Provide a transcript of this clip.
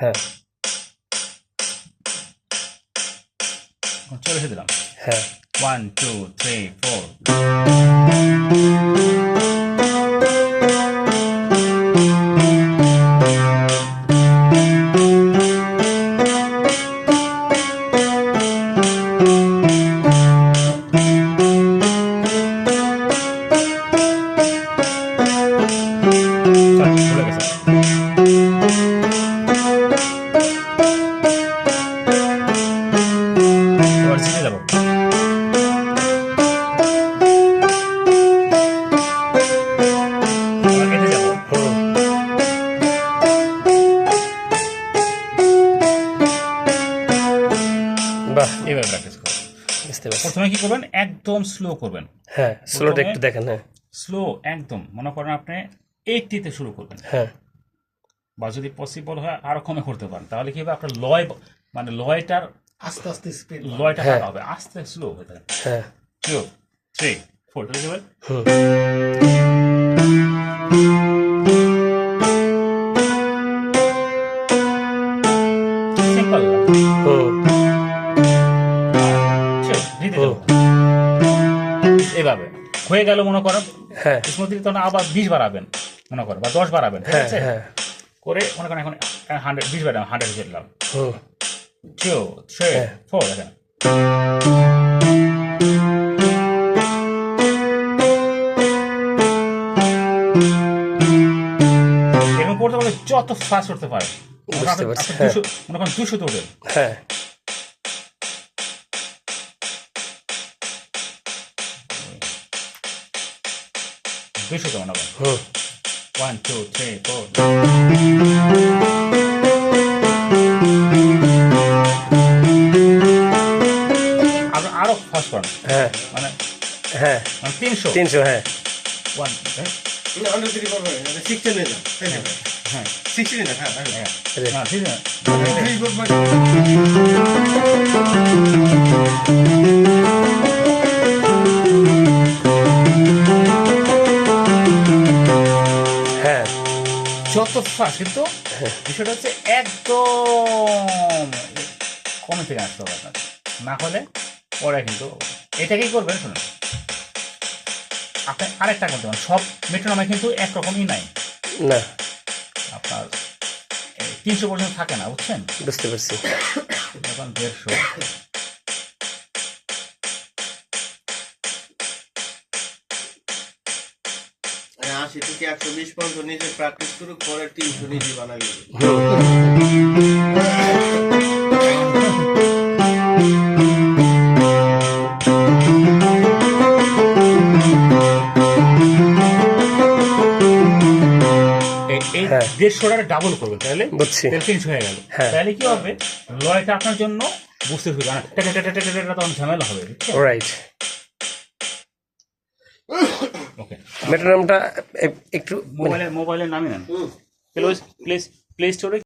হ্যাঁ। চলে দিলাম হ্যাঁ। ওয়ান টু থ্রি ফোর বাহ এইভাবে প্র্যাকটিস করো বুঝতে পারছি। প্রথমে কি করবেন? একদম স্লো করবেন। হ্যাঁ স্লোটা একটু দেখেন হ্যাঁ। স্লো একদম। মনে করেন আপনি এইটিতে শুরু করবেন। হ্যাঁ। বা যদি পসিবল হয় আরও কমে করতে পারেন। তাহলে কি হবে? আপনার লয় মানে লয়টার আস্তে আস্তে স্পিড লয়টা হ্যাঁ। ভালো হবে আস্তে স্লো হয়ে থাকে হ্যাঁ। টু থ্রি ফোর চলে যাবে হুম। সিম্পল হুম। এভাবে। হয়ে গেল মনে করেন হ্যাঁ। স্মৃতি তখন আবার বিশ বাড়াবেন মনে করেন বা দশ বাড়াবেন ঠিক হ্যাঁ আছে? হ্যাঁ। করে মনে করেন এখন হান্ড্রেড বিশ বাড়াবেন হান্ড্রেড চললাম হুম। Two three. ফোর দেখেন। এরকম করতে পারলে যত ফাস্ট করতে পারে। হ্যাঁ। মনে করেন দুশো তো হ্যাঁ। দুশো তো মনে করেন hmm one two three four আরও আরও ফাস্ট করেন হ্যাঁ। মানে হ্যাঁ। মানে তিনশো। তিনশো হ্যাঁ। ওয়ান হ্যাঁ হ্যাঁ। হ্যাঁ হ্যাঁ. হ্যাঁ। যত ফাস্ট কিন্তু বিষয়টা হচ্ছে একদম কমে থেকে আসতে হবে আপনার না হলে পরে কিন্তু এটাকেই করবেন শুনুন। আপনি আরেকটা করতে পারেন। সব মেট্রোনমে কিন্তু একরকমই নাই। না। আপনার তিনশো পর্যন্ত থাকে না বুঝছেন? বুঝতে পারছি। এখন দেড়শো। আশি থেকে একশো বিশ পর্যন্ত নিজে প্র্যাকটিস করুক পরে তিনশো নিজে বানাবি এই- এই হ্যাঁ। ডাবল করবেন তাহলে বুঝছি। তিনশো হয়ে গেল হ্যাঁ। তাহলে কি হবে লয়টা আপনার জন্য বুঝতে তখন ঝামেলা হবে? রাইট ওকে মেট্রোনমটা একটু মোবাইলের মোবাইলের নামই নেন প্লে স্টোরে